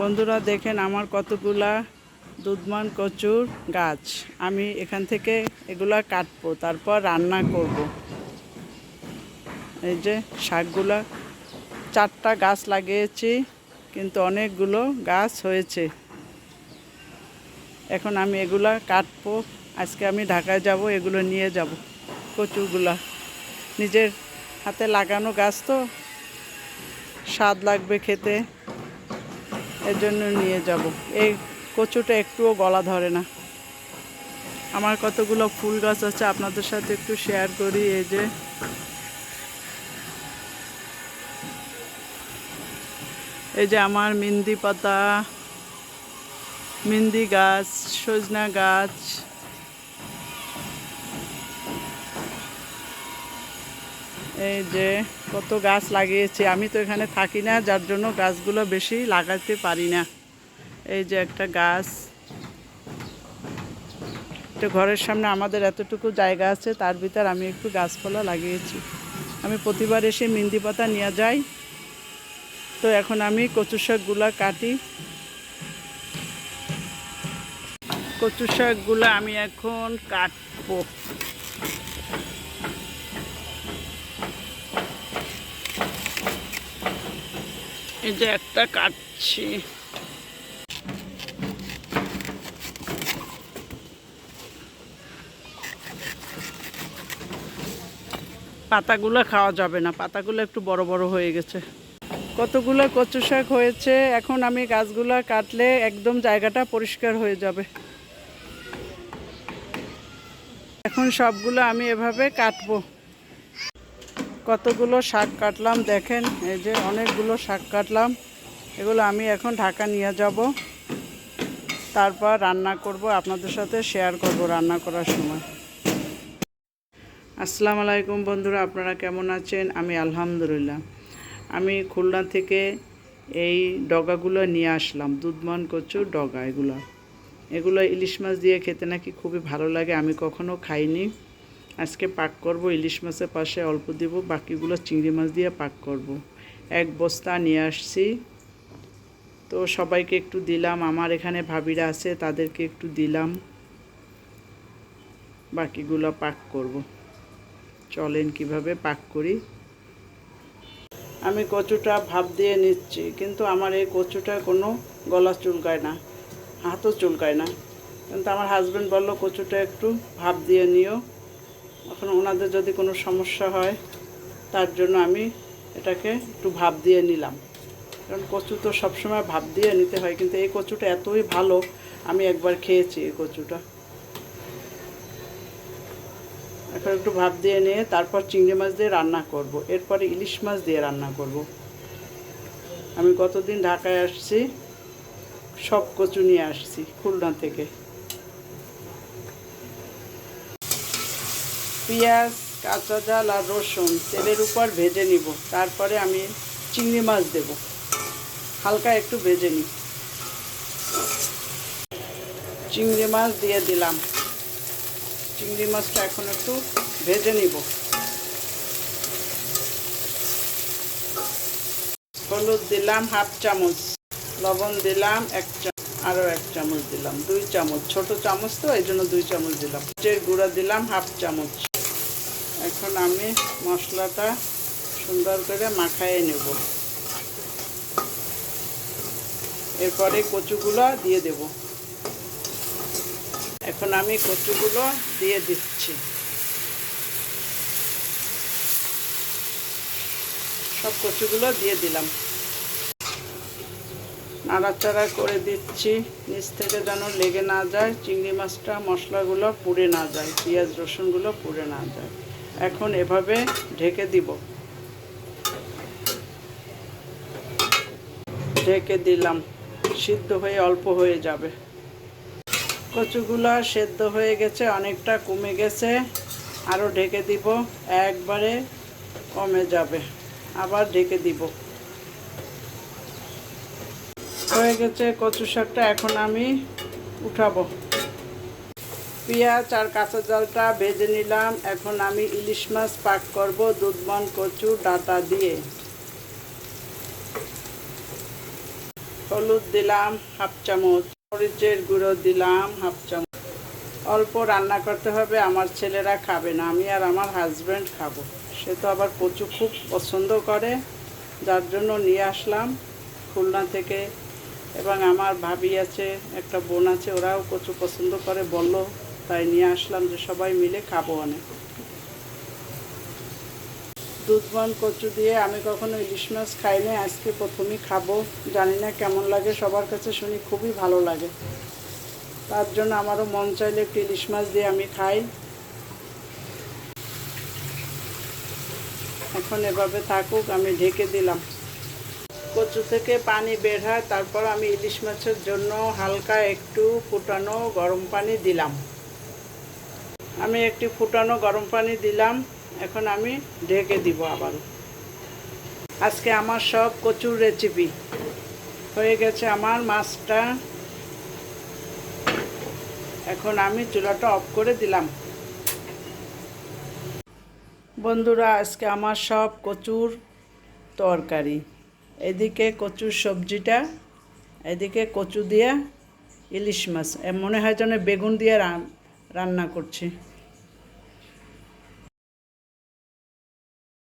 বন্ধুরা দেখেন আমার কতগুলা দুধমান কচুর গাছ। আমি এখান থেকে এগুলা কাটবো, তারপর রান্না করব। এই যে শাকগুলা, চারটা গাছ লাগিয়েছি, কিন্তু অনেকগুলো গাছ হয়েছে। এখন আমি এগুলা কাটবো, আজকে আমি ঢাকায় যাব, এগুলো নিয়ে যাব, কচুগুলা। নিজের হাতে লাগানো গাছ তো, স্বাদ লাগবে খেতে। এর জন্য নিয়ে যাব। এই কচুটা একটুও গলা ধরে না। আমার কতগুলো ফুল গাছ আছে, আপনাদের সাথে একটু শেয়ার করি, এই যে। এই যে আমার মিন্দি পাতা, মিন্দি গাছ, সজনা গাছ। এই যে কত গাছ লাগিয়েছি, আমি তো এখানে থাকি না, যার জন্য গাছগুলো বেশি লাগাতে পারি না। এই যে একটা গাছ। তো ঘরের সামনে আমাদের এতটুকু জায়গা আছে, তার ভিতর আমি একটু গাছপালা লাগিয়েছি। আমি প্রতিবার এসে মিন্দি পাতা নিয়ে যাই। তো এখন আমি কচু শাকগুলা কাটি। কচু শাকগুলো আমি এখন কাটবো। এই যে একটা কাটছি। পাতাগুলো খাওয়া যাবে না, পাতাগুলো একটু বড় বড় হয়ে গেছে। কতগুলো কচু শাক হয়েছে, এখন আমি গাছগুলো কাটলে একদম জায়গাটা পরিষ্কার হয়ে যাবে। এখন সবগুলো আমি এভাবে কাটবো। কতগুলো শাক কাটলাম? দেখেন, এই যে অনেকগুলো শাক কাটলাম। এগুলো আমি এখন ঢাকা নিয়ে যাব। তারপর রান্না করব, আপনাদের সাথে শেয়ার করব রান্না করার সময়। আসসালামু আলাইকুম বন্ধুরা, আপনারা কেমন আছেন? আমি আলহামদুলিল্লাহ। আমি খুলনা থেকে এই ডগাগুলো নিয়ে আসলাম, দুধমান, কচুর ডগা এগুলো। এগুলো ইলিশ মাছ দিয়ে খেতে নাকি খুবই ভালো লাগে, আমি কখনো খাইনি। আজকে পাক করব, ইলিশ মাছের পাশে অল্প দেব, বাকিগুলো চিংড়ি মাছ দিয়ে পাক করব। এক বস্তা নিয়ে আসছি। তো সবাইকে একটু দিলাম, আমার এখানে ভাবিরা আছে, তাদেরকে একটু দিলাম। বাকিগুলো পাক করব। চলেন কীভাবে পাক করি। আমি কচুটা ভাপ দিয়ে নিচ্ছি, কিন্তু আমার এই কচুটা কোনো গলা চুলকায় না, হাতও চুলকায় না। কিন্তু আমার হাজব্যান্ড বলল, কচুটা একটু ভাপ দিয়ে নিও। এখন ওনাদের যদি কোনো সমস্যা হয়, তার জন্য আমি এটাকে একটু ভাব দিয়ে নিলাম কারণ কচু তো সবসময় ভাব দিয়ে নিতে হয়, কিন্তু এই কচুটা এতই ভালো, আমি একবার খেয়েছি এই কচুটা এখন একটু ভাপ দিয়ে নিয়ে তারপর চিংড়ি মাছ দিয়ে রান্না করব। এরপরে ইলিশ মাছ দিয়ে রান্না করব। আমি কতদিন ঢাকায় আসছি, সব কচু নিয়ে আসছি খুলনা থেকে পেঁয়াজ, কাঁচা জাল আর রসুন তেলের উপর ভেজে নিব। তারপরে আমি চিংড়ি মাছ দেব। হালকা একটু ভেজে নিই। চিংড়ি মাছ দিয়ে দিলাম। চিংড়ি মাছটা এখন একটু ভেজে নিব। হলুদ দিলাম হাফ চামচ, লবণ দিলাম এক চামচ আরও এক চামচ দিলাম, দুই চামচ, ছোট চামচ তো এই জন্য দুই চামচ দিলাম। গুঁড়া দিলাম হাফ চামচ। এখন আমি মশলাটা সুন্দর করে মাখাইয়ে নেব। এরপরে কচুগুলো দিয়ে দেব। এখন আমি কচুগুলো দিয়ে দিচ্ছি। সব কচুগুলো দিয়ে দিলাম। নাড়াচাড়া করে দিচ্ছি। নিচ থেকে যেন লেগে না যায়, চিংড়ি মাছটা মশলাগুলো পুড়ে না যায়, পেঁয়াজ রসুনগুলো পুড়ে না যায়। এখন এভাবে ঢেকে দিব। ঢেকে দিলাম। সিদ্ধ হয়ে অল্প হয়ে যাবে। কচুগুলা সেদ্ধ হয়ে গেছে, অনেকটা কমে গেছে। আরও ঢেকে দিব, একবারে কমে যাবে। আবার ঢেকে দিব। হয়ে গেছে কচু শাকটা, এখন আমি উঠাবো। পেঁয়াজ আর কাঁচা জলটা ভেজে নিলাম। এখন আমি ইলিশ মাছ পাক করব দুধমন কচু ডাটা দিয়ে। হলুদ দিলাম হাফ চামচ, মরিচের গুঁড়ো দিলাম হাফ চামচ। অল্প রান্না করতে হবে, আমার ছেলেরা খাবে না, আমি আর আমার হাজব্যান্ড খাব। সে তো আবার কচু খুব পছন্দ করে, যার জন্য নিয়ে আসলাম খুলনা থেকে। এবং আমার ভাবি আছে, একটা বোন আছে, ওরাও কচু পছন্দ করে, বলল তাই নিয়ে আসলাম যে সবাই মিলে খাব অনেক। দুধমান কচু দিয়ে আমি কখনো ইলিশ মাছ খাইনি, আজকে প্রথমেই খাব। জানি না কেমন লাগে, সবার কাছে শুনি খুবই ভালো লাগে। তার জন্য আমারও মন চাইলে একটু ইলিশ মাছ দিয়ে আমি খাই। এখন এভাবে থাকুক, আমি ঢেকে দিলাম। কচু থেকে পানি বের হয়, তারপর আমি ইলিশ মাছের জন্য হালকা একটু ফুটানো গরম পানি দিলাম। আমি একটি ফুটানো গরম পানি দিলাম, এখন আমি ঢেকে দিব আবারও। আজকে আমার সব কচুর রেসিপি হয়ে গেছে আমার মাছটা। এখন আমি চুলাটা অফ করে দিলাম। বন্ধুরা, আজকে আমার সব কচুর তরকারি। এদিকে কচুর সবজিটা, এদিকে কচু দিয়ে ইলিশ মাছ। মনে হয় যেন বেগুন দিয়ে রান- রান্না করছি।